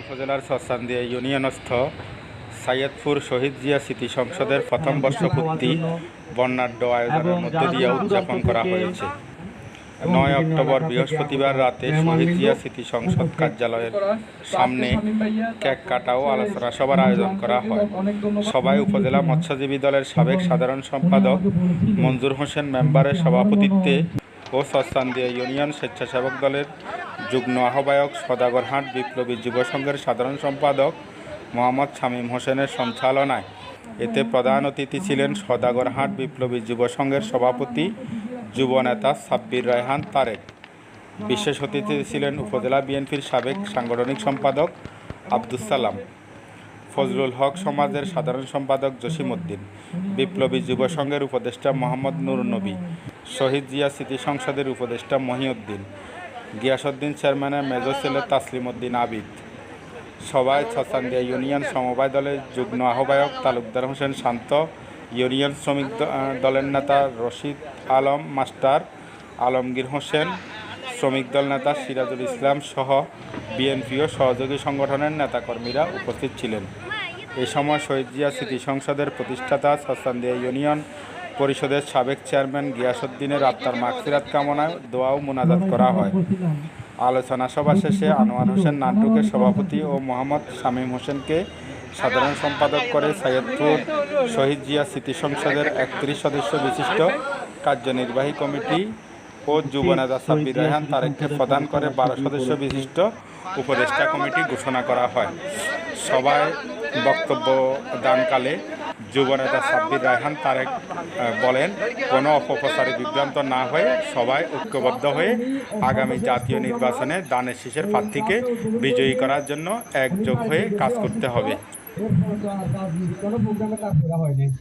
উপজেলার সসান্দিয়া ইউনিয়নস্থ সাইয়দপুর শহীদ জিয়া স্মৃতি সংসদের প্রথম বর্ষপূর্তি বর্ণাঢ্য আয়োজনের মধ্য দিয়ে উদযাপন করা হয়েছে। নয় অক্টোবর বৃহস্পতিবার রাতে শহীদ জিয়া স্মৃতি সংসদ কার্যালয়ের সামনে কেক কাটা ও আলোচনা সভার আয়োজন করা হয়। সবাই উপজেলা মৎস্যজীবী দলের সাবেক সাধারণ সম্পাদক মঞ্জুর হোসেন মেম্বারের সভাপতিত্বে ও সস্তান্দিয়া ইউনিয়ন স্বেচ্ছাসেবক দলের যুগ্ম আহ্বায়ক সদাগরহাট বিপ্লবী যুব সংঘের সাধারণ সম্পাদক মোহাম্মদ শামীম হোসেনের সঞ্চালনায়। এতে প্রধান অতিথি ছিলেন সদাগরহাট বিপ্লবী যুব সংঘের সভাপতি যুব নেতা সাব্বির রায়হান তারেক। বিশেষ অতিথি ছিলেন উপজেলা বিএনপির সাবেক সাংগঠনিক সম্পাদক আব্দুস সালাম। ফজলুল হক সমাজের সাধারণ সম্পাদক জসিম উদ্দিন। বিপ্লবী যুব সংঘের উপদেষ্টা মোহাম্মদ নুর নবী। শহীদ জিয়া স্মৃতি সংসদের উপদেষ্টা মহিউদ্দিন। গিয়াসউদ্দিন চেয়ারম্যানের মেজর ছেলে তাসলিম উদ্দিন আবিদ। সভায় ছসান্দিয়া ইউনিয়ন সমবায় দলের যুগ্ম আহ্বায়ক তালুকদার হোসেন শান্ত, ইউনিয়ন শ্রমিক দলের নেতা রশিদ আলম মাস্টার, আলমগীর হোসেন, শ্রমিক দল নেতা সিরাজুল ইসলাম সহ বিএনপি ও সহযোগী সংগঠনের নেতাকর্মীরা উপস্থিত ছিলেন। এ সময় শহীদ জিয়া স্মৃতি সংসদের প্রতিষ্ঠাতা সস্তান্দিয়া ইউনিয়ন পরিষদের সাবেক চেয়ারম্যান গিয়াসউদ্দিনের আত্মার মাগফিরাত কামনায় দোয়া ও মোনাজাত করা হয়। আলোচনা সভা শেষে আনোয়ার হোসেন নান্টুকে সভাপতি ও মোহাম্মদ শামীম হোসেনকে সাধারণ সম্পাদক করে সৈয়দপুর শহীদ জিয়া স্মৃতি সংসদের একত্রিশ সদস্য বিশিষ্ট কার্যনির্বাহী কমিটি ও যুব নেতা সাব্বির রায়হান তারেককে প্রদান করে বারো সদস্য বিশিষ্ট উপদেষ্টা কমিটি ঘোষণা করা হয়। সভায় বক্তব্য দানকালে যুবনেতা সাব্বির রায়হান তারেক বলেন, কোনো অপপ্রচারে বিভ্রান্ত না হয়ে সবাই ঐক্যবদ্ধ হয়ে আগামী জাতীয় নির্বাচনে দানের শেষের প্রার্থীকে বিজয়ী করার জন্য একযোগ হয়ে কাজ করতে হবে।